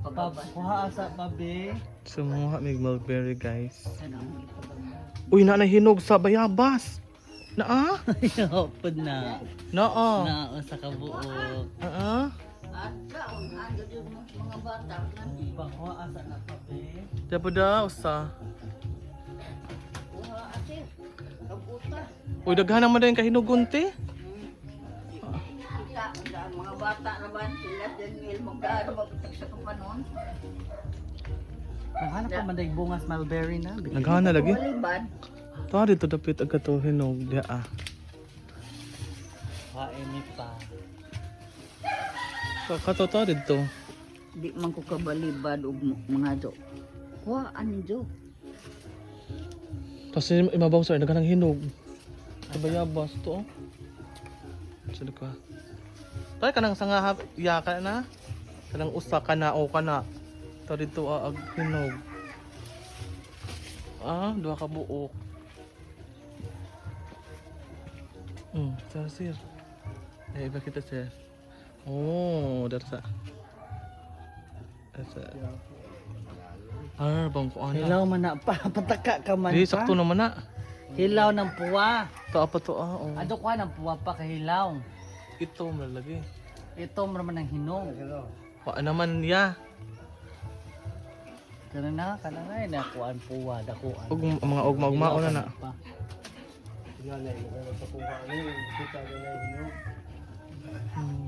Pa, pababa. kuha asa pa be. Sumuha mig mulberry guys. Ano? Uy, na hinog sa bayabas. Naa? Hopod na. Naa. Nao sa kabuok. Ah. At daon, ando yung mga bata. Pa kuha asa na pa be. Dapo da usa. Kuha ate, kabuta. Uy, daghan naman din kahinugon te. Kita, ang mga bata naman, sila din mil magdaan magtag sa kapanon. Naghanap pa man day bungas mulberry na. Naghana lagi. Walibad, Ta dito dapit aga to hinog dia ah. Pa. Kato to dito. di man ko kabalibad og m- mga do. Kuha anjo. Kasi imabaw sa daghan ng hinog. Sa bayabas to. oh. Sino ka? Tay kanang sanga ya ka na. Kanang usa ka na o ka na. To dito ah, ag hinog. Ah, duha ka buok. Hmm, sa sir. Eh, iba kita sir. Oh, darsa. Darsa. Ah, bang ko ana. Hilaw man na pa pataka ka man Di sakto naman na. Hilaw ng puwa. To apa to ah. Oh. Ado kuha ng puwa pa kahilaw. Ito malagi. Ito man ng hinog. Wa naman ya. Kana na kana na na kuan puwa dakuan. Ug mga ugma-ugma na na. Pa. Hmm.